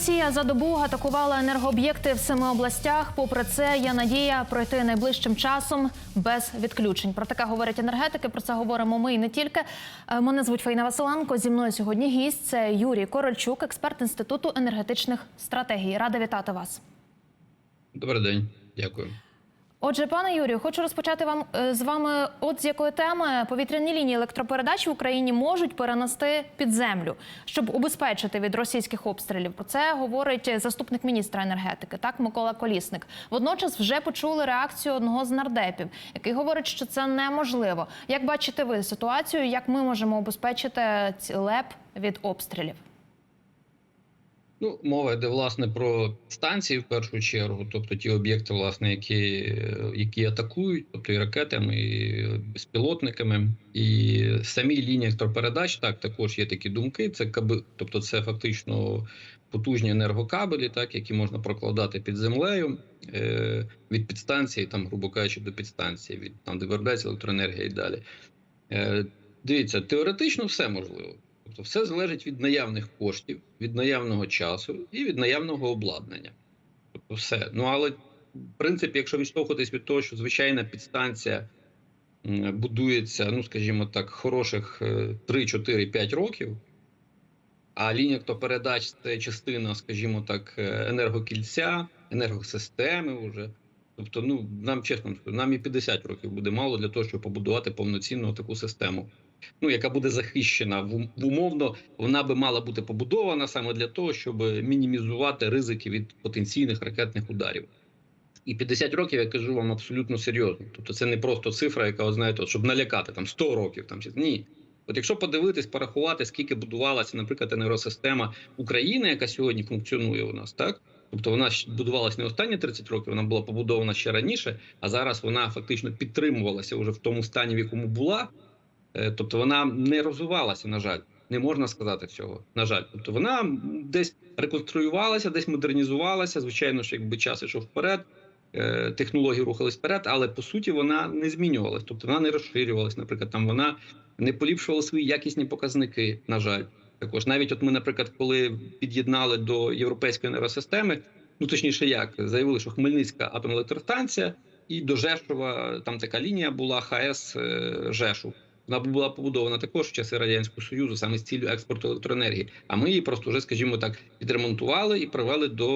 Росія за добу атакувала енергооб'єкти в семи областях. Попри це, є надія пройти найближчим часом без відключень. Про таке говорять енергетики. Про це говоримо ми і не тільки. Е, Мене звуть Фаїна Василенко. Зі мною сьогодні гість це Юрій Корольчук, експерт інституту енергетичних стратегій. Рада вітати вас. Добрий день, дякую. Отже, пане Юрію, хочу розпочати вам е, з вами. От з якої теми повітряні лінії електропередач в Україні можуть перенести під землю, щоб убезпечити від російських обстрілів. Про це говорить заступник міністра енергетики, так Микола Колісник. Водночас вже почули реакцію одного з нардепів, який говорить, що це неможливо. Як бачите ви ситуацію? Як ми можемо убезпечити ці ЛЕП від обстрілів? Ну, мова йде власне про станції в першу чергу, тобто ті об'єкти, власне, які, які атакують, тобто і ракетами, і безпілотниками, і самі лінії електропередач, так також є такі думки. Це каби, тобто це фактично потужні енергокабелі, так які можна прокладати під землею е, від підстанції, там, грубо кажучи, до підстанції, від там, де виробляється електроенергія і далі. Е, дивіться, теоретично все можливо. Тобто все залежить від наявних коштів, від наявного часу і від наявного обладнання. Тобто все. Ну але в принципі, якщо відштовхуватись від того, що звичайна підстанція будується, ну скажімо так, хороших е, 3-4-5 років, а лінія електропередач це частина, скажімо так, е, енергокільця, енергосистеми вже. Тобто, ну нам чесно, нам і 50 років буде мало для того, щоб побудувати повноцінну таку систему ну яка буде захищена в, умовно, вона би мала бути побудована саме для того, щоб мінімізувати ризики від потенційних ракетних ударів. І 50 років я кажу вам абсолютно серйозно. Тобто, це не просто цифра, яка от, знаєте, щоб налякати там 100 років. Там ні. От якщо подивитись, порахувати, скільки будувалася, наприклад, енергосистема України, яка сьогодні функціонує у нас, так тобто вона будувалася не останні 30 років, вона була побудована ще раніше, а зараз вона фактично підтримувалася вже в тому стані, в якому була. Е, Тобто вона не розвивалася, на жаль, не можна сказати цього. На жаль, тобто вона десь реконструювалася, десь модернізувалася. Звичайно, що якби час йшов вперед, е, технології рухались вперед, але по суті вона не змінювалась. Тобто вона не розширювалась. Наприклад, там вона не поліпшувала свої якісні показники. На жаль, також навіть от ми, наприклад, коли під'єднали до європейської енергосистеми, ну точніше, як заявили, що Хмельницька атомна електростанція і до Жешова там така лінія була ХС е, Жешув. Вона була побудована також в часи радянського союзу, саме з ціллю експорту електроенергії. А ми її просто вже, скажімо так, відремонтували і привели до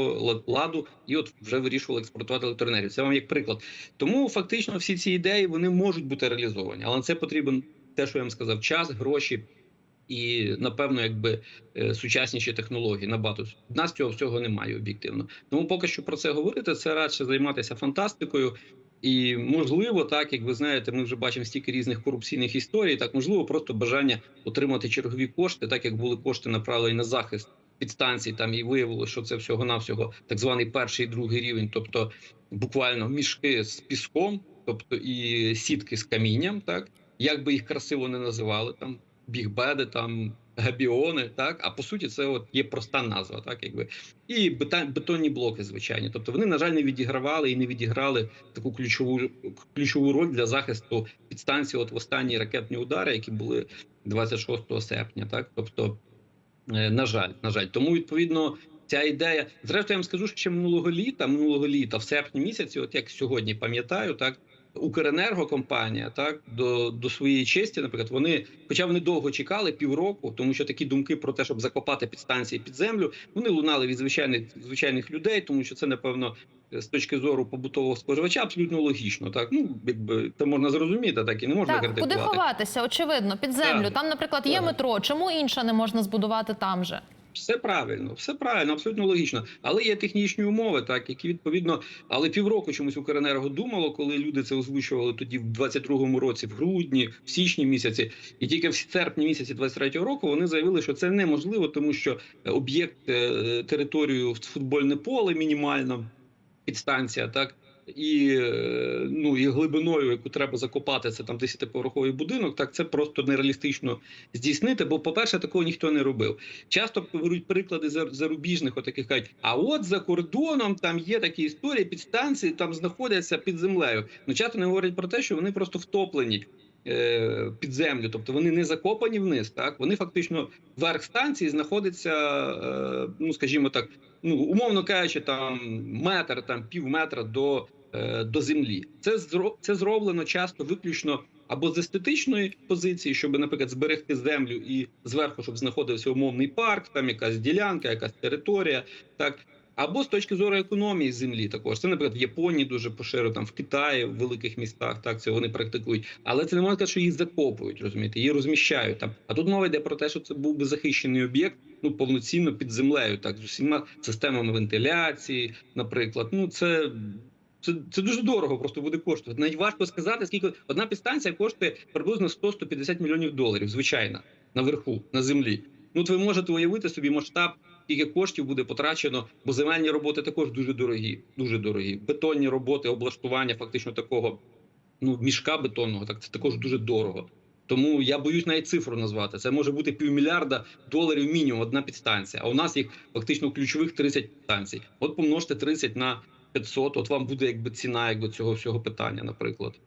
ладу, і от вже вирішували експортувати електроенергію. Це вам як приклад. Тому фактично всі ці ідеї вони можуть бути реалізовані, але на це потрібен те, що я вам сказав, час, гроші. І напевно, якби е, сучасніші технології набагато У нас цього всього немає об'єктивно. Тому поки що про це говорити, це радше займатися фантастикою. І можливо, так як ви знаєте, ми вже бачимо стільки різних корупційних історій. Так можливо, просто бажання отримати чергові кошти, так як були кошти направлені на захист підстанцій. Там і виявилося, що це всього навсього так званий перший і другий рівень, тобто буквально мішки з піском, тобто і сітки з камінням, так як би їх красиво не називали, там бігбеди, там габіони, так а по суті, це от є проста назва, так якби і бетонні блоки, звичайні. Тобто вони, на жаль, не відігравали і не відіграли таку ключову ключову роль для захисту підстанції. От в останні ракетні удари, які були 26 серпня, так тобто, е, на жаль, на жаль, тому відповідно. Ця ідея, зрештою, я вам скажу, що ще минулого літа, минулого літа, в серпні місяці, от як сьогодні пам'ятаю, так Укренергокомпанія так до до своєї честі, наприклад, вони, хоча вони довго чекали півроку, тому що такі думки про те, щоб закопати підстанції під землю, вони лунали від звичайних звичайних людей, тому що це напевно з точки зору побутового споживача абсолютно логічно. Так ну якби це можна зрозуміти, так і не можна Так, куди ховатися? Очевидно, під землю. Так. Там, наприклад, є Так. метро. Чому інше не можна збудувати там же? Все правильно, все правильно, абсолютно логічно. Але є технічні умови, так які відповідно, але півроку чомусь Укренерго думало, коли люди це озвучували тоді в 22-му році, в грудні, в січні місяці, і тільки в серпні місяці 23-го року вони заявили, що це неможливо, тому що об'єкт е, територію в футбольне поле мінімально підстанція, так. І е, ну і глибиною, яку треба закопати, це там 10-поверховий будинок. Так це просто нереалістично здійснити. Бо, по-перше, такого ніхто не робив. Часто беруть приклади за- зарубіжних, отаких кажуть, а от за кордоном там є такі історії, підстанції там знаходяться під землею. Ну часто не говорять про те, що вони просто втоплені. е, Під землю, тобто вони не закопані вниз, так вони фактично верх станції знаходиться, е, ну скажімо так, ну умовно кажучи, там метр, там пів метра до, е, до землі. Це зро, це зроблено часто виключно або з естетичної позиції, щоб, наприклад, зберегти землю і зверху, щоб знаходився умовний парк, там якась ділянка, якась територія, так. Або з точки зору економії землі, також це, наприклад, в Японії дуже поширено, там в Китаї, в великих містах, так це вони практикують. Але це не можна сказати, що її закопують, розумієте, її розміщають там. А тут мова йде про те, що це був би захищений об'єкт, ну повноцінно під землею, так з усіма системами вентиляції, наприклад. Ну це. Це, це дуже дорого, просто буде коштувати. Навіть важко сказати, скільки одна підстанція коштує приблизно 100-150 мільйонів доларів, звичайно, наверху, на землі. Ну, от ви можете уявити собі масштаб, скільки коштів буде потрачено, бо земельні роботи також дуже дорогі, дуже дорогі. Бетонні роботи, облаштування фактично такого ну, мішка бетонного, так це також дуже дорого. Тому я боюсь навіть цифру назвати. Це може бути півмільярда доларів мінімум одна підстанція. А у нас їх фактично ключових 30 підстанцій. От помножте 30 на 500, от вам буде якби ціна якби цього всього питання, наприклад.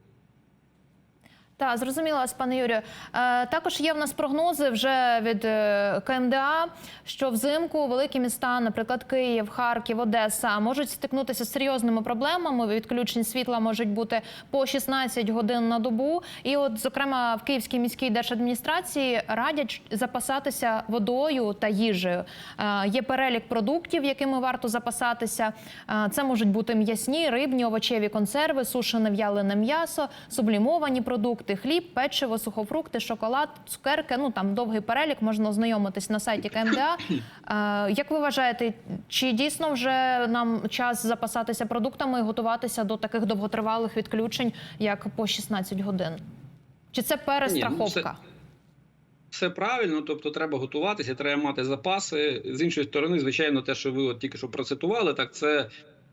Так, зрозуміла вас, пане Юрію. Е, також є в нас прогнози вже від е, КМДА, що взимку великі міста, наприклад, Київ, Харків, Одеса, можуть стикнутися з серйозними проблемами. Відключень світла можуть бути по 16 годин на добу. І, от, зокрема, в Київській міській держадміністрації радять запасатися водою та їжею. Е, є перелік продуктів, якими варто запасатися. Це можуть бути м'ясні, рибні, овочеві консерви, сушене в'ялене м'ясо, сублімовані продукти хліб, печиво, сухофрукти, шоколад, цукерки. Ну там довгий перелік можна ознайомитись на сайті КМДА. Е, Як ви вважаєте, чи дійсно вже нам час запасатися продуктами і готуватися до таких довготривалих відключень, як по 16 годин? Чи це перестраховка? Все правильно, тобто треба готуватися, треба мати запаси. З іншої сторони, звичайно, те, що ви от тільки що процитували, так це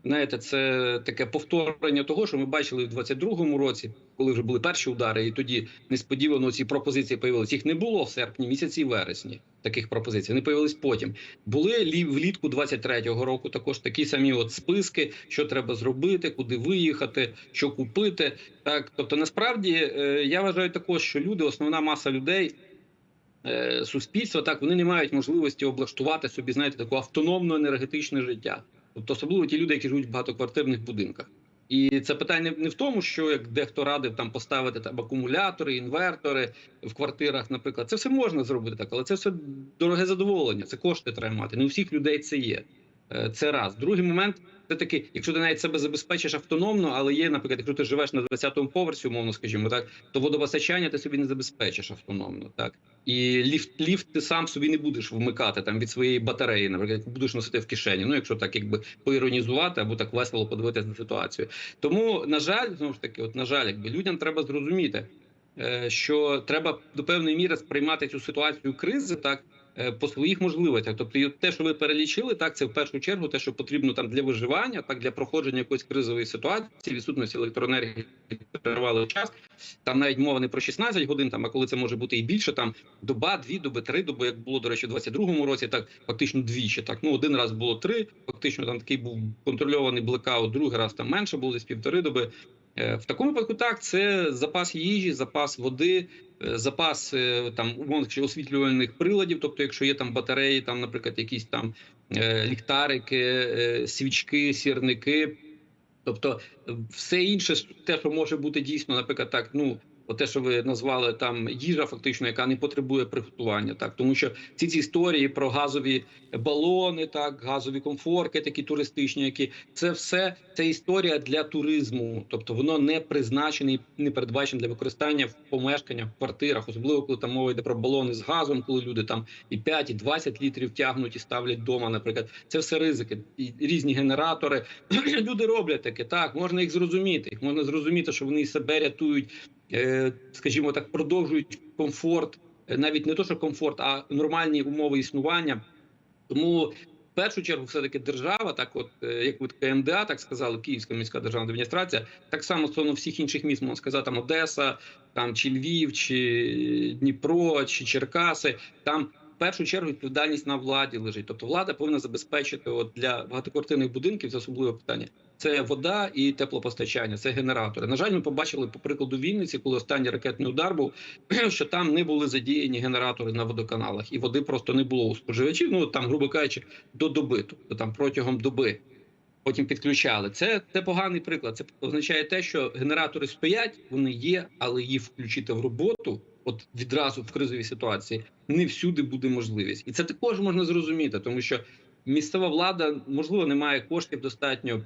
знаєте, це таке повторення того, що ми бачили в 22-му році, коли вже були перші удари, і тоді несподівано ці пропозиції появилися. Їх не було в серпні місяці вересні. Таких пропозицій вони появились потім. Були лі- влітку 23-го року. Також такі самі от списки, що треба зробити, куди виїхати, що купити. Так, тобто, насправді е, я вважаю також, що люди, основна маса людей. е, Суспільства так вони не мають можливості облаштувати собі, знаєте, таке автономне енергетичне життя. Тобто, особливо ті люди, які живуть в багатоквартирних будинках. І це питання не в тому, що як дехто радив там поставити там акумулятори, інвертори в квартирах, наприклад, це все можна зробити так, але це все дороге задоволення. Це кошти треба мати. Не у всіх людей це є. Е, Це раз. Другий момент це таки, якщо ти навіть себе забезпечиш автономно, але є, наприклад, якщо ти живеш на 20-му поверсі, умовно скажімо так, то водопостачання ти собі не забезпечиш автономно, так і ліфт, ліфт ти сам собі не будеш вмикати там від своєї батареї, наприклад, будеш носити в кишені. Ну, якщо так якби поіронізувати або так весело подивитися на ситуацію. Тому, на жаль, знову ж таки, от на жаль, якби людям треба зрозуміти, е, що треба до певної міри сприймати цю ситуацію кризи так. Е, По своїх можливостях, тобто те, що ви перелічили, так це в першу чергу те, що потрібно там для виживання, так для проходження якоїсь кризової ситуації, відсутності електроенергії тривалий час. Там навіть мова не про 16 годин, там а коли це може бути і більше, там доба, дві доби, три доби, як було до речі, у 22-му році, так фактично двічі. Так ну один раз було три. Фактично там такий був контрольований блекаут, другий раз там менше було десь півтори доби. Е, В такому випадку так це запас їжі, запас води, е, запас е, там умовних освітлювальних приладів. Тобто, якщо є там батареї, там, наприклад, якісь там е, ліхтарики, свічки, сірники. Тобто, все інше, те, що може бути дійсно, наприклад, так, ну. Те, що ви назвали там їжа, фактично, яка не потребує приготування, так тому що ці ці історії про газові балони, так газові комфорки, такі туристичні, які це все це історія для туризму, тобто воно не призначене, і не передбачене для використання в помешканнях, в квартирах, особливо коли там мова йде про балони з газом, коли люди там і 5, і 20 літрів тягнуть і ставлять вдома. Наприклад, це все ризики, і різні генератори. люди роблять таке. Так можна їх зрозуміти. Їх можна зрозуміти, що вони себе рятують, скажімо так, продовжують комфорт, е, навіть не то, що комфорт, а нормальні умови існування. Тому в першу чергу, все таки держава, так от е, як ви КМДА, так сказали, Київська міська державна адміністрація, так само стосовно всіх інших міст, можна сказати, там Одеса, там чи Львів, чи Дніпро, чи Черкаси. Там в першу чергу відповідальність на владі лежить. Тобто влада повинна забезпечити от для багатоквартирних будинків, це особливе питання. Це вода і теплопостачання, це генератори. На жаль, ми побачили по прикладу Вінниці, коли останній ракетний удар був, що там не були задіяні генератори на водоканалах, і води просто не було у споживачів. Ну там, грубо кажучи, до доби, тобто там протягом доби. Потім підключали. Це, це поганий приклад. Це означає те, що генератори стоять, вони є, але їх включити в роботу, от відразу в кризовій ситуації, не всюди буде можливість, і це також можна зрозуміти, тому що місцева влада можливо не має коштів достатньо.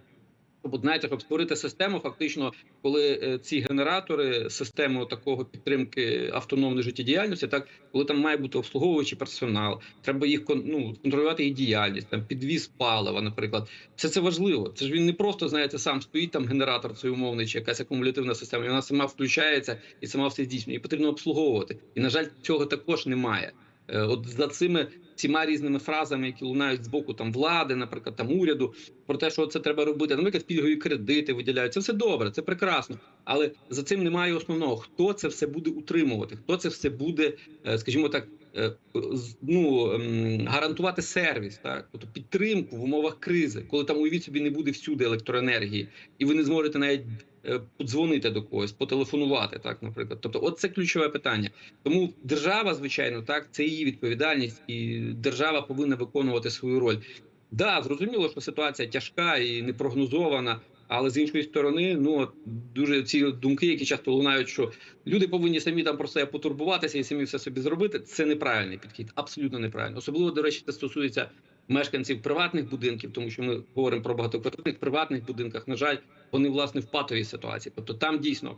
От, знаєте, щоб створити систему, фактично, коли е, ці генератори, систему такого підтримки автономної життєдіяльності, так коли там має бути обслуговуючий персонал, треба їх ну, контролювати їх діяльність, там підвіз палива, наприклад, все це важливо. Це ж він не просто знаєте, сам стоїть там генератор цей умовний чи якась акумулятивна система. і Вона сама включається і сама все здійснює. І потрібно обслуговувати. І на жаль, цього також немає. Е, От за цими всіма різними фразами, які лунають з боку там влади, наприклад, там уряду, про те, що це треба робити. Наприклад, пільгові кредити виділяють. Це все добре, це прекрасно. Але за цим немає основного. Хто це все буде утримувати? Хто це все буде, е, скажімо так, ну ем, гарантувати сервіс, так тобто підтримку в умовах кризи, коли там уявіть собі не буде всюди електроенергії, і ви не зможете навіть е, подзвонити до когось, потелефонувати, так, наприклад. Тобто, от це ключове питання. Тому держава, звичайно, так це її відповідальність, і держава повинна виконувати свою роль. Да, зрозуміло, що ситуація тяжка і непрогнозована. Але з іншої сторони, ну дуже ці думки, які часто лунають, що люди повинні самі там про себе потурбуватися і самі все собі зробити. Це неправильний підхід, абсолютно неправильно. Особливо до речі, це стосується мешканців приватних будинків, тому що ми говоримо про багатоквартирних приватних будинках. На жаль, вони власне в патовій ситуації. Тобто там дійсно,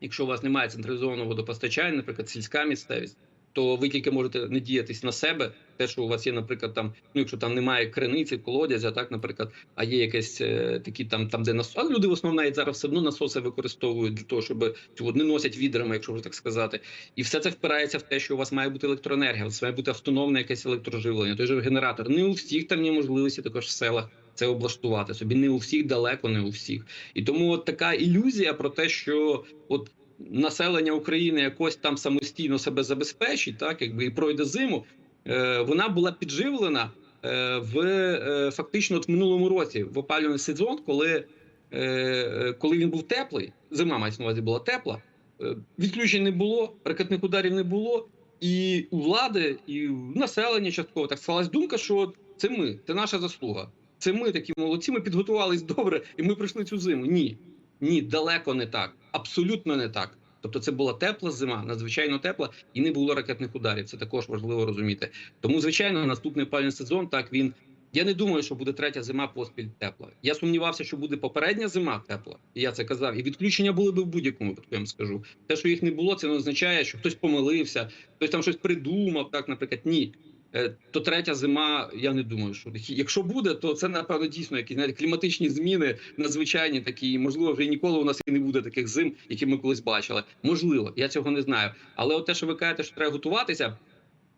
якщо у вас немає централізованого водопостачання, наприклад, сільська місцевість. То ви тільки можете не діятись на себе, те, що у вас є, наприклад, там, ну якщо там немає криниці, колодязя, так, наприклад, а є якесь е, такі там, там, де насос. Але люди в основному навіть зараз все одно насоси використовують для того, щоб цю воду не носять відрами, якщо вже так сказати. І все це впирається в те, що у вас має бути електроенергія, у вас має бути автономне якесь електроживлення, той же генератор. Не у всіх там є можливості також в селах. Це облаштувати собі не у всіх далеко, не у всіх, і тому от така ілюзія про те, що от населення України якось там самостійно себе забезпечить, так якби і пройде зиму. Е, вона була підживлена е, в е, фактично от в минулому році в опалювальний сезон, коли, коли він був теплий, зима мається на увазі була тепла, відключень не було, ракетних ударів не було. І у влади, і у населення частково так склалась думка, що це ми, це наша заслуга. Це ми такі молодці. Ми підготувались добре, і ми пройшли цю зиму. Ні, ні, далеко не так, абсолютно не так. Тобто, це була тепла зима, надзвичайно тепла, і не було ракетних ударів. Це також важливо розуміти. Тому, звичайно, наступний опалювальний сезон так він. Я не думаю, що буде третя зима поспіль тепла. Я сумнівався, що буде попередня зима тепла, і я це казав. І відключення були б в будь-якому випадку. Я вам скажу. Те, що їх не було, це не означає, що хтось помилився, хтось там щось придумав. Так, наприклад, ні. Е, То третя зима, я не думаю, що якщо буде, то це напевно дійсно якісь навіть кліматичні зміни надзвичайні такі. Можливо, вже ніколи у нас і не буде таких зим, які ми колись бачили. Можливо, я цього не знаю. Але от те, що ви кажете, що треба готуватися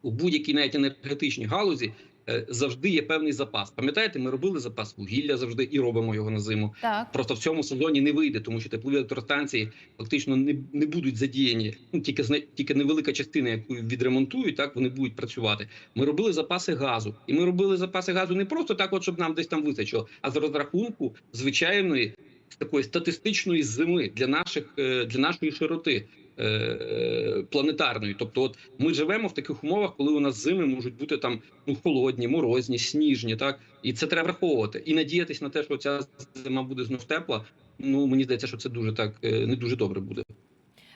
у будь-якій навіть енергетичній галузі. Е, Завжди є певний запас. Пам'ятаєте, ми робили запас вугілля завжди і робимо його на зиму. Так. Просто в цьому сезоні не вийде, тому що теплові електростанції фактично не, не будуть задіяні. Ну тільки тільки невелика частина, яку відремонтують, так вони будуть працювати. Ми робили запаси газу, і ми робили запаси газу не просто так, от щоб нам десь там вистачило, а з розрахунку звичайної такої статистичної зими для наших е, для нашої широти. Е, е, Планетарної, тобто, от ми живемо в таких умовах, коли у нас зими можуть бути там ну холодні, морозні, сніжні, так і це треба враховувати і надіятись на те, що ця зима буде знов тепла. Ну мені здається, що це дуже так е, не дуже добре буде.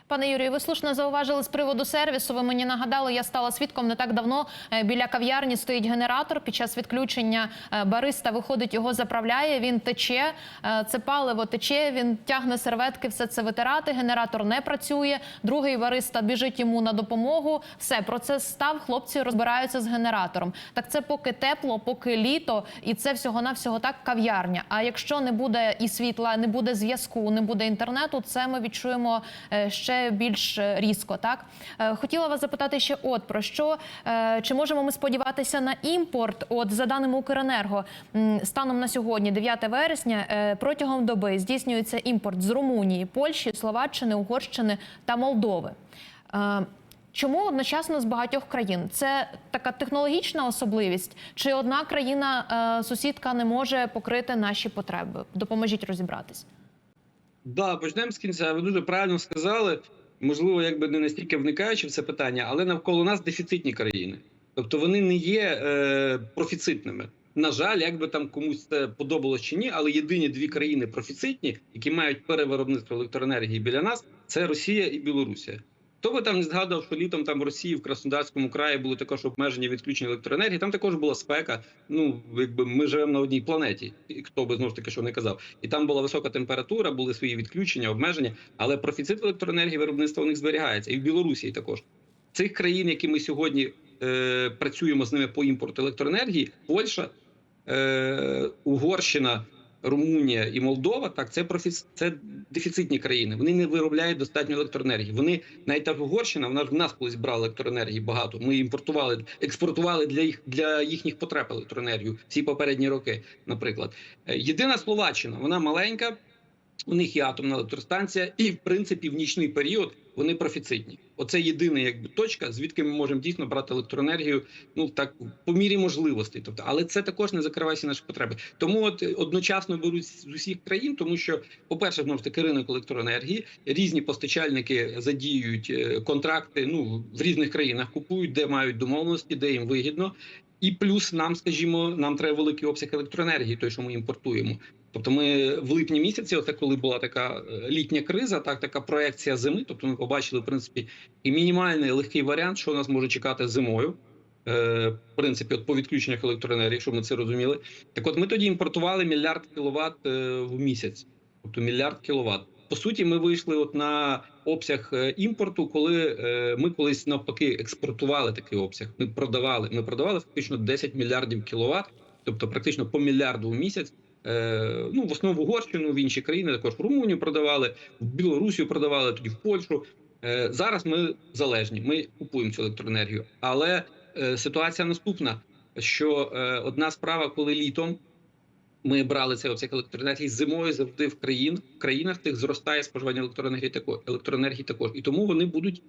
Пане Юрію, ви слушно зауважили з приводу сервісу. Ви мені нагадали, я стала свідком не так давно. е, Біля кав'ярні стоїть генератор. Під час відключення е, бариста виходить, його заправляє. Він тече, е, це паливо тече. Він тягне серветки, все це витирати. Генератор не працює. Другий бариста біжить йому на допомогу. Все процес став. Хлопці розбираються з генератором. Так це поки тепло, поки літо, і це всього навсього так кав'ярня. А якщо не буде і світла, не буде зв'язку, не буде інтернету, це ми відчуємо е, більш різко. Так Е, хотіла вас запитати ще от про що Е, чи можемо ми сподіватися на імпорт? От за даними Укренерго, станом на сьогодні, 9 вересня, е, протягом доби здійснюється імпорт з Румунії, Польщі, Словаччини, Угорщини та Молдови. Чому одночасно з багатьох країн? Це така технологічна особливість, чи одна країна сусідка не може покрити наші потреби? Допоможіть розібратись. Да, почнемо з кінця. Ви дуже правильно сказали. Можливо, якби не настільки вникаючи в це питання, але навколо нас дефіцитні країни. Тобто вони не є е, профіцитними. На жаль, як би там комусь це подобалось чи ні, але єдині дві країни профіцитні, які мають перевиробництво електроенергії біля нас, це Росія і Білорусія. Хто би там не згадував, що літом там в Росії в Краснодарському краї були також обмеження відключення електроенергії. Там також була спека. Ну якби ми живемо на одній планеті, і хто би знову ж таки що не казав. І там була висока температура, були свої відключення, обмеження. Але профіцит електроенергії виробництва у них зберігається, і в Білорусі також. Цих країн, які ми сьогодні е, працюємо з ними по імпорту електроенергії, Польща, е, Угорщина, Румунія і Молдова, так це профіц... це дефіцитні країни. Вони не виробляють достатньо електроенергії. Вони навіть та Угорщина, вона ж в нас колись брала електроенергії багато. Ми імпортували, експортували для їх для їхніх потреб електроенергію всі попередні роки. Наприклад, Е, єдина Словаччина, вона маленька. У них є атомна електростанція, і в принципі в нічний період вони профіцитні. Оце єдина якби точка, звідки ми можемо дійсно брати електроенергію. Ну так по мірі можливостей. Тобто, але це також не закриває всі наші потреби. Тому от е, одночасно беруть з усіх країн, тому що, по-перше, знову ж таки ринок електроенергії, різні постачальники задіюють е, контракти. Ну в різних країнах купують, де мають домовленості, де їм вигідно. І плюс нам, скажімо, нам треба великий обсяг електроенергії, той, що ми імпортуємо. Тобто, ми в липні місяці, оце коли була така е, літня криза, так така проекція зими. Тобто, ми побачили в принципі і мінімальний легкий варіант, що нас може чекати зимою. Е, в принципі, от по відключеннях електроенергії, щоб ми це розуміли. Так, от ми тоді імпортували мільярд кіловат е, в місяць, тобто мільярд кіловат. По суті, ми вийшли от на обсяг імпорту, коли ми колись навпаки експортували такий обсяг. Ми продавали. Ми продавали фактично 10 мільярдів кіловат, тобто практично по мільярду в місяць. Е, ну в основному в Угорщину, в інші країни також в Румунію продавали, в Білорусію продавали, тоді в Польщу. Е, зараз ми залежні. Ми купуємо цю електроенергію, але е, ситуація наступна: що одна справа, коли літом ми брали цей обсяг електроенергії зимою завжди в країн країнах тих зростає споживання електроенергії також електроенергії також, і тому вони будуть,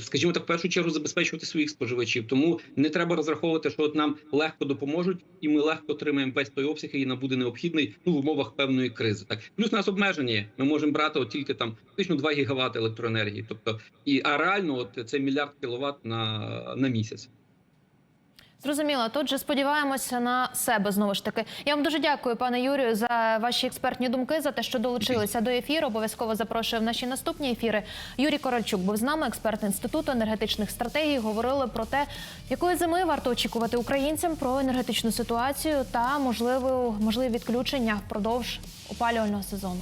скажімо так, в першу чергу забезпечувати своїх споживачів. Тому не треба розраховувати, що от нам легко допоможуть, і ми легко отримаємо весь той обсяг, який нам буде необхідний ну в умовах певної кризи. Так плюс у нас обмеження є. Ми можемо брати от тільки там фактично 2 гігавати електроенергії. Тобто і а реально, от це мільярд кіловат на, на місяць. Зрозуміло, тут же сподіваємося на себе знову ж таки. Я вам дуже дякую, пане Юрію, за ваші експертні думки, за те, що долучилися до ефіру. Обов'язково запрошую в наші наступні ефіри. Юрій Корольчук був з нами, експерт інституту енергетичних стратегій. Говорили про те, якої зими варто очікувати українцям про енергетичну ситуацію та можливу можливі відключення впродовж опалювального сезону.